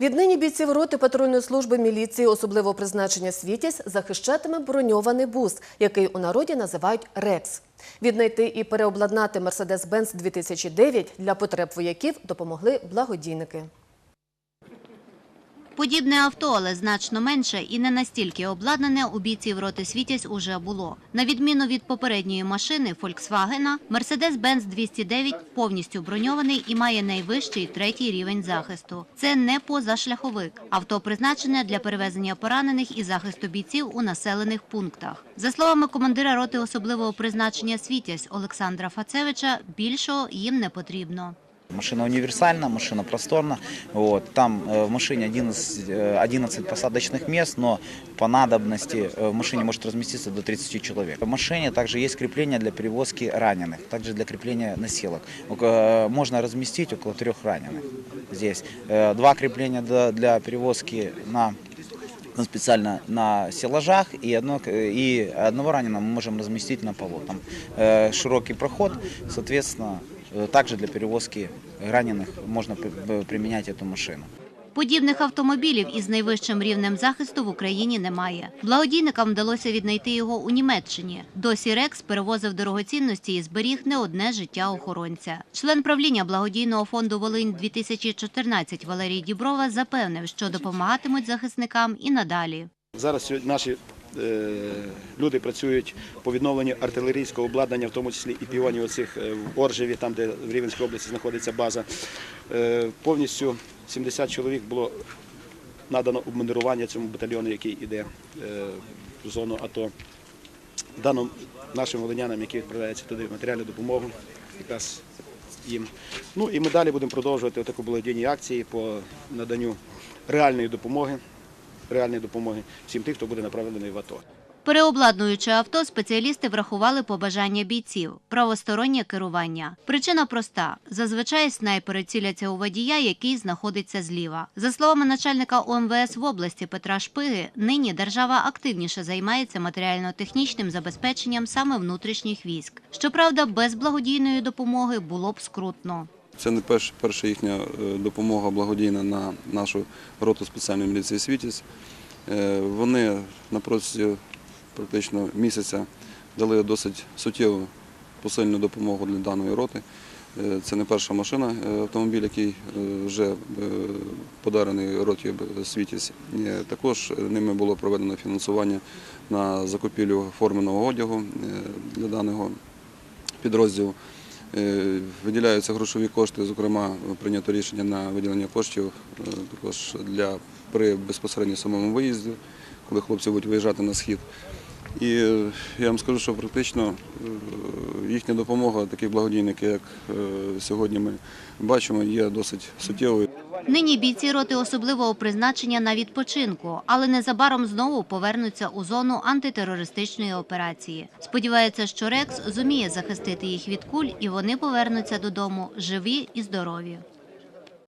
Віднині бійців роти патрульної служби міліції особливого призначення «Світязь» захищатиме броньований бус, який у народі називають «Рекс». Віднайти і переобладнати «Мерседес-Бенц 2009» для потреб вояків допомогли благодійники. Подібне авто, але значно менше і не настільки обладнане у бійців роти «Світязь» уже було. На відміну від попередньої машини «Фольксвагена», «Мерседес-Бенц 209» повністю броньований і має найвищий третій рівень захисту. Це не позашляховик. Авто призначене для перевезення поранених і захисту бійців у населених пунктах. За словами командира роти особливого призначення «Світязь» Олександра Фацевича, більшого їм не потрібно. Машина универсальна, машина просторна. Вот. Там э, в машине 11, э, 11 посадочных мест, но по надобности э, в машине может разместиться до 30 человек. В машине также есть крепление для перевозки раненых, также для крепления носилок. Око- Можно разместить около трех раненых здесь. Э, Два крепления для- перевозки на специально на стеллажах и, одно, и одного раненого мы можем разместить на полу. Там э, широкий проход, соответственно, э, также для перевозки раненых можно при- применять эту машину. Подібних автомобілів із найвищим рівнем захисту в Україні немає. Благодійникам вдалося віднайти його у Німеччині. Досі Рекс перевозив дорогоцінності і зберіг не одне життя охоронця. Член правління благодійного фонду Волинь 2014 Валерій Діброва запевнив, що допомагатимуть захисникам і надалі. Зараз наші е, люди працюють по відновленню артилерійського обладнання, в тому числі і піонів оцих е, в Оржеві, там де в Рівенській області знаходиться база. Е, повністю 70 чоловік було надано обмундирування цьому батальйону, який йде е, в зону АТО. Дано нашим волинянам, які відправляються туди матеріальну допомогу, якраз їм. Ну і ми далі будемо продовжувати таку благодійні акції по наданню реальної допомоги реальної допомоги всім тим, хто буде направлений в АТО. Переобладнуючи авто, спеціалісти врахували побажання бійців – правостороннє керування. Причина проста. Зазвичай снайпери ціляться у водія, який знаходиться зліва. За словами начальника ОМВС в області Петра Шпиги, нині держава активніше займається матеріально-технічним забезпеченням саме внутрішніх військ. Щоправда, без благодійної допомоги було б скрутно. Це не перш, перша їхня е, допомога благодійна на нашу роту спеціальної міліції «Світязь». Е, Вони на протязі практично місяця дали досить суттєву посильну допомогу для даної роти. Е, Це не перша машина, автомобіль, який вже подарений роті «Світязь». Е, Також ними було проведено фінансування на закупівлю форменого одягу для даного підрозділу. Е, Виділяються грошові кошти, зокрема, прийнято рішення на виділення коштів е, також для при безпосередньо самому виїзді, коли хлопці будуть виїжджати на схід. І е, я вам скажу, що практично їхня допомога, такі благодійники, як сьогодні ми бачимо, є досить суттєвою. Нині бійці роти особливого призначення на відпочинку, але незабаром знову повернуться у зону антитерористичної операції. Сподівається, що Рекс зуміє захистити їх від куль, і вони повернуться додому живі і здорові.